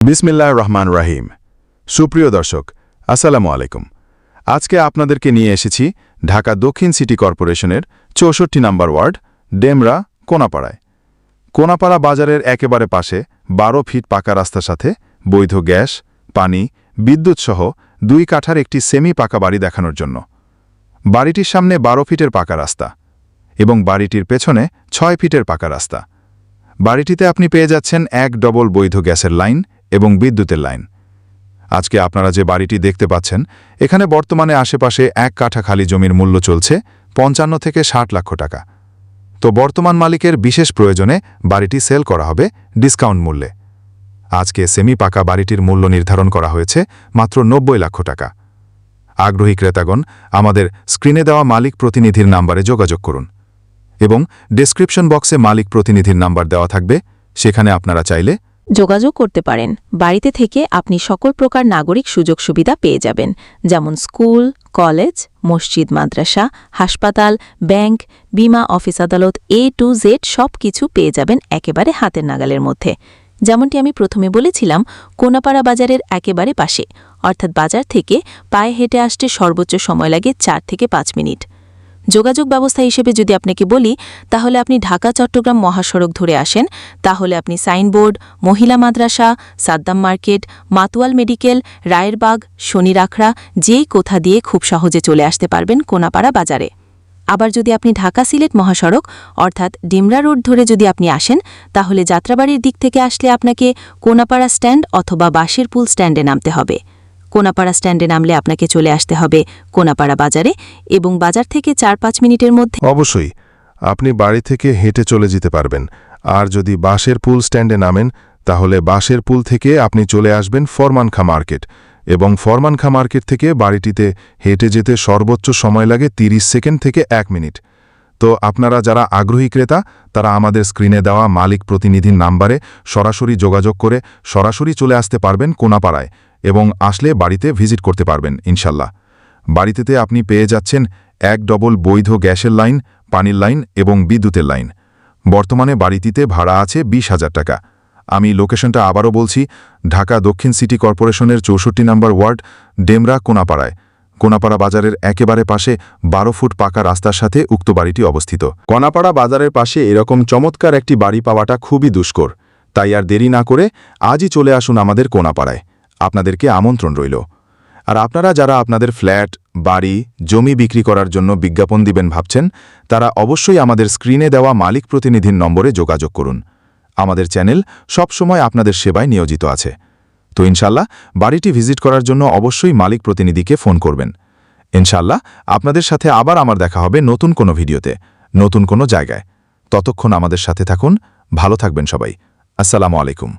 বিসমিল্লাহ রহমান রাহিম সুপ্রিয় দর্শক, আসসালামু আলাইকুম। আজকে আপনাদেরকে নিয়ে এসেছি ঢাকা দক্ষিণ সিটি কর্পোরেশনের চৌষট্টি নম্বর ওয়ার্ড, ডেমরা, কোনাপাড়ায়। কোনাপাড়া বাজারের একেবারে পাশে বারো ফিট পাকা রাস্তার সাথে বৈধ গ্যাস, পানি, বিদ্যুৎ সহ দুই কাঠার একটি সেমি পাকা বাড়ি দেখানোর জন্য। বাড়িটির সামনে বারো ফিটের পাকা রাস্তা এবং বাড়িটির পেছনে ছয় ফিটের পাকা রাস্তা। বাড়িটিতে আপনি পেয়ে যাচ্ছেন এক ডবল বৈধ গ্যাসের লাইন এবং বিদ্যুতের লাইন। আজকে আপনারা যে বাড়িটি দেখতে পাচ্ছেন, এখানে বর্তমানে আশেপাশে এক কাঠা খালি জমির মূল্য চলছে পঞ্চান্ন থেকে ষাট লক্ষ টাকা। তো বর্তমান মালিকের বিশেষ প্রয়োজনে বাড়িটি সেল করা হবে ডিসকাউন্ট মূল্যে। আজকে সেমি পাকা বাড়িটির মূল্য নির্ধারণ করা হয়েছে মাত্র নব্বই লক্ষ টাকা। আগ্রহী ক্রেতাগণ, আমাদের স্ক্রিনে দেওয়া মালিক প্রতিনিধির নাম্বারে যোগাযোগ করুন এবং ডেসক্রিপশন বক্সে মালিক প্রতিনিধির নাম্বার দেওয়া থাকবে, সেখানে আপনারা চাইলে যোগাযোগ করতে পারেন। বাড়িতে থেকে আপনি সকল প্রকার নাগরিক সুযোগ সুবিধা পেয়ে যাবেন। যেমন স্কুল, কলেজ, মসজিদ, মাদ্রাসা, হাসপাতাল, ব্যাংক, বিমা, অফিস আদালত, এ টু জেড সব কিছু পেয়ে যাবেন একেবারে হাতের নাগালের মধ্যে। যেমনটি আমি প্রথমে বলেছিলাম, কোনাপাড়া বাজারের একেবারে পাশে। অর্থাৎ বাজার থেকে পায়ে হেঁটে আসতে সর্বোচ্চ সময় লাগে চার থেকে পাঁচ মিনিট। যোগাযোগ ব্যবস্থা হিসেবে যদি আপনাকে বলি, তাহলে আপনি ঢাকা, চট্টগ্রাম মহাসড়ক ধরে আসেন। তাহলে আপনি সাইনবোর্ড, মহিলা মাদ্রাসা, Saddam market, Matuail medical, Rayerbag, Shanirakhra যেই কোথা দিয়ে খুব সহজে চলে আসতে পারবেন কোনাপাড়া বাজারে। আবার যদি আপনি ঢাকা সিলেট মহাসড়ক, অর্থাৎ ডিমরা রোড ধরে যদি আপনি আসেন, তাহলে যাত্রাবাড়ির দিক থেকে আসলে আপনাকে কোনাপাড়া স্ট্যান্ড অথবা বাঁশের পুল স্ট্যান্ডে নামতে হবে। কোনাপাড়া স্ট্যান্ডে নামলে আপনাকে চলে আসতে হবে কোনাপাড়া বাজারে এবং বাজার থেকে চার পাঁচ মিনিটের মধ্যে। অবশ্যই, আপনি বাড়ি থেকে হেঁটে চলে যেতে পারবেন। আর যদি বাঁশের পুল স্ট্যান্ডে নামেন, তাহলে বাঁশের পুল থেকে আপনি চলে আসবেন ফরমানখা মার্কেট এবং ফরমানখা মার্কেট থেকে বাড়িটিতে হেঁটে যেতে সর্বোচ্চ সময় লাগে ৩০ সেকেন্ড থেকে এক মিনিট। তো আপনারা যারা আগ্রহী ক্রেতা, তারা আমাদের স্ক্রিনে দেওয়া মালিক প্রতিনিধির নাম্বারে সরাসরি যোগাযোগ করে সরাসরি চলে আসতে পারবেন কোনাপাড়ায়। এবং আসলে বাড়িতে ভিজিট করতে পারবেন, ইনশাল্লাহ। বাড়িতেতে আপনি পেয়ে যাচ্ছেন এক ডবল বৈধ গ্যাসের লাইন, পানির লাইন এবং বিদ্যুতের লাইন। বর্তমানে বাড়িটিতে ভাড়া আছে বিশ হাজার টাকা। আমি লোকেশনটা আবারও বলছি, ঢাকা দক্ষিণ সিটি কর্পোরেশনের চৌষট্টি নম্বর ওয়ার্ড, ডেমরা কোনাপাড়ায়। কোনাপাড়া বাজারের একেবারে পাশে বারো ফুট পাকা রাস্তার সাথে উক্ত বাড়িটি অবস্থিত। কোনাপাড়া বাজারের পাশে এরকম চমৎকার একটি বাড়ি পাওয়াটা খুবই দুষ্কর। তাই আর দেরি না করে আজই চলে আসুন আমাদের কোনাপাড়ায়। আপনাদেরকে আমন্ত্রণ রইল। আর আপনারা যারা আপনাদের ফ্ল্যাট, বাড়ি, জমি বিক্রি করার জন্য বিজ্ঞাপন দিবেন ভাবছেন, তারা অবশ্যই আমাদের স্ক্রিনে দেওয়া মালিক প্রতিনিধির নম্বরে যোগাযোগ করুন। আমাদের চ্যানেল সবসময় আপনাদের সেবায় নিয়োজিত আছে। তো ইনশাল্লাহ, বাড়িটি ভিজিট করার জন্য অবশ্যই মালিক প্রতিনিধিকে ফোন করবেন। ইনশাল্লাহ, আপনাদের সাথে আবার আমার দেখা হবে নতুন কোনো ভিডিওতে, নতুন কোনো জায়গায়। ততক্ষণ আমাদের সাথে থাকুন, ভালো থাকবেন সবাই। আসসালামু আলাইকুম।